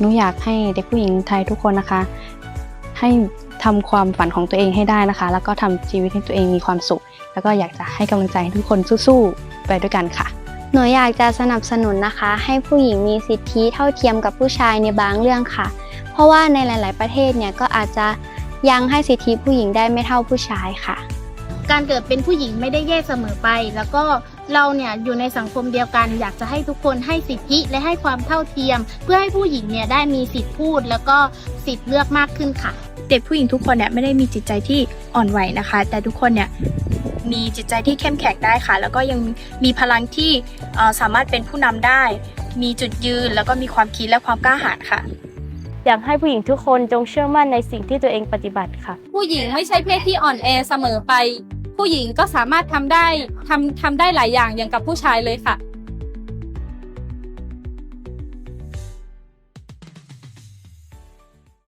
หนูอยากให้เด็กผู้หญิงไทยทุกคนนะคะ ให้ทำความฝันของตัวเองให้ได้นะคะ แล้วก็ทำชีวิตให้ตัวเองมีความสุข แล้วก็อยากจะให้กำลังใจให้ทุกคนสู้ๆไปด้วยกันค่ะ หนูอยากจะสนับสนุนนะคะ ให้ผู้หญิงมีสิทธิเท่าเทียมกับผู้ชายในบางเรื่องค่ะ เพราะว่าในหลาย ๆ ประเทศเนี่ยก็อาจจะยังให้สิทธิผู้หญิงได้ไม่เท่าผู้ชายค่ะ การเกิดเป็นผู้หญิงไม่ได้แย่เสมอไป แล้วก็เราเนี่ยอยู่ในสังคมเดียวกัน อยากจะให้ทุกคนให้สิทธิและให้ความเท่าเทียม เพื่อให้ผู้หญิงเนี่ยได้มีสิทธิพูด แล้วก็สิทธิ์เลือกมากขึ้นค่ะ เด็กผู้หญิงทุกคนเนี่ยไม่ได้มีจิตใจที่อ่อนไหวนะคะ แต่ทุกคนเนี่ยมีจิตใจที่เข้มแข็งได้ค่ะ แล้วก็ยังมีพลังที่เอ่อสามารถเป็นผู้นำได้ มีจุดยืนแล้วก็มีความคิดและความกล้าหาญค่ะอยากให้ผู้หญิงทุกคนจงเชื่อมั่นในสิ่งที่ตัวเองปฏิบัติค่ะ ผู้หญิงไม่ใช่เพศที่อ่อนแอเสมอไป ผู้หญิงก็สามารถทำได้ทำทำได้หลายอย่างอย่างกับผู้ชายเลยค่ะ